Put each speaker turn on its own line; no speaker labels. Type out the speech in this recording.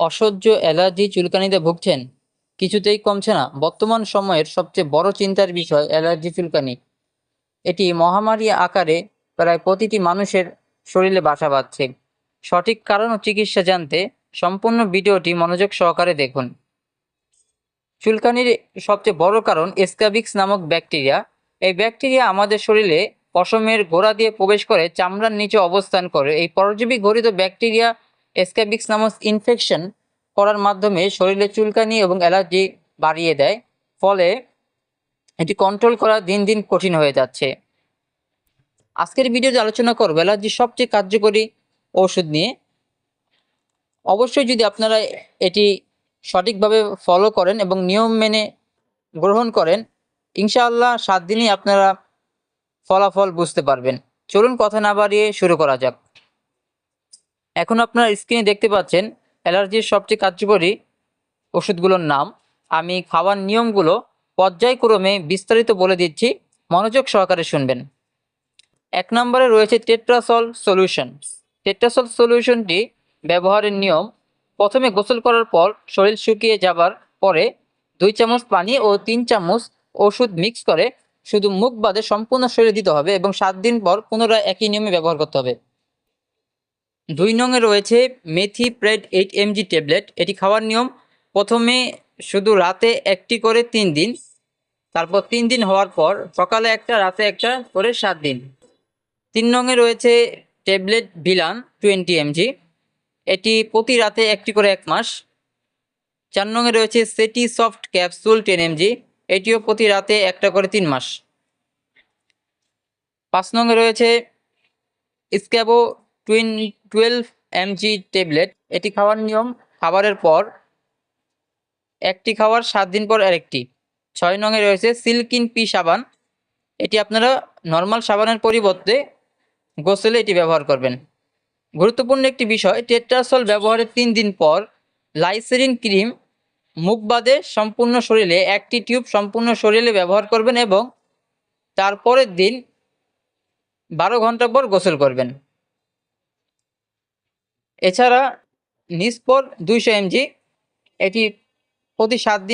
অসহ্য অ্যালার্জি চুলকানিতে ভুগছেন? কিছুতেই কমছে না। বর্তমান সময়ের সবচেয়ে বড় চিন্তার বিষয় অ্যালার্জি চুলকানি। এটি মহামারী আকারে প্রায় প্রতিটি মানুষের শরীরে বাসা বাঁধছে। সঠিক কারণ ও চিকিৎসা জানতে সম্পূর্ণ ভিডিওটি মনোযোগ সহকারে দেখুন। চুলকানির সবচেয়ে বড় কারণ এসকাবিক্স নামক ব্যাকটেরিয়া। এই ব্যাকটেরিয়া আমাদের শরীরে পশমের গোড়া দিয়ে প্রবেশ করে চামড়ার নিচে অবস্থান করে। এই পরজীবী ঘটিত ব্যাকটেরিয়া এসকাবিক্স নামক ইনফেকশন করার মাধ্যমে শরীরে চুলকানি এবং অ্যালার্জি বাড়িয়ে দেয়। ফলে এটি কন্ট্রোল করা দিন দিন কঠিন হয়ে যাচ্ছে। আজকের ভিডিওতে আলোচনা করব অ্যালার্জির সবচেয়ে কার্যকরী ওষুধ নিয়ে। অবশ্যই যদি আপনারা এটি সঠিকভাবে ফলো করেন এবং নিয়ম মেনে গ্রহণ করেন, ইনশাআল্লাহ সাত দিনই আপনারা ফলাফল বুঝতে পারবেন। চলুন কথা না বাড়িয়ে শুরু করা যাক। এখন আপনারা স্ক্রিনে দেখতে পাচ্ছেন অ্যালার্জির সবচেয়ে কার্যকরী ওষুধগুলোর নাম। আমি খাওয়ার নিয়মগুলো পর্যায়ক্রমে বিস্তারিত বলে দিচ্ছি, মনোযোগ সহকারে শুনবেন। এক নম্বরে রয়েছে টেট্রাসল সলিউশন টেট্রাসল সলিউশনটি ব্যবহারের নিয়ম, প্রথমে গোসল করার পর শরীর শুকিয়ে যাবার পরে দুই চামচ পানি ও তিন চামচ ওষুধ মিক্স করে শুধু মুখ বাদে সম্পূর্ণ শরীরে দিতে হবে এবং সাত দিন পর পুনরায় একই নিয়মে ব্যবহার করতে হবে। দুই নংয়ে রয়েছে মেথি প্রেড এইট এমজি ট্যাবলেট। এটি খাওয়ার নিয়ম, প্রথমে শুধু রাতে একটি করে তিন দিন, তারপর তিন দিন হওয়ার পর সকালে একটা, রাতে একটা করে সাত দিন। তিন নংয়ে রয়েছে ট্যাবলেট ভিলান টোয়েন্টি এমজি। এটি প্রতি রাতে একটি করে এক মাস। চার নংয়ে রয়েছে সেটি সফট ক্যাপসুল টেন এমজি। এটিও প্রতি রাতে একটা করে তিন মাস। পাঁচ নংয়ে রয়েছে স্ক্যাবো টুইন টুয়েলভ এমজি ট্যাবলেট, এটি খাওয়ার নিয়ম, খাবারের পর একটি খাওয়ার সাত দিন পর আরেকটি। ছয় নংয়ে রয়েছে সিল্কিন পি সাবান। এটি আপনারা নর্মাল সাবানের পরিবর্তে গোসলে এটি ব্যবহার করবেন। গুরুত্বপূর্ণ একটি বিষয়, টেট্রাসল ব্যবহারের তিন দিন পর লাইসেরিন ক্রিম মুখ বাদে সম্পূর্ণ শরীরে, একটি টিউব সম্পূর্ণ শরীরে ব্যবহার করবেন এবং তারপরের দিন বারো ঘণ্টা পর গোসল করবেন। এছাড়া নিসপর দুইশো এমজি এটি প্রতি সাত দিন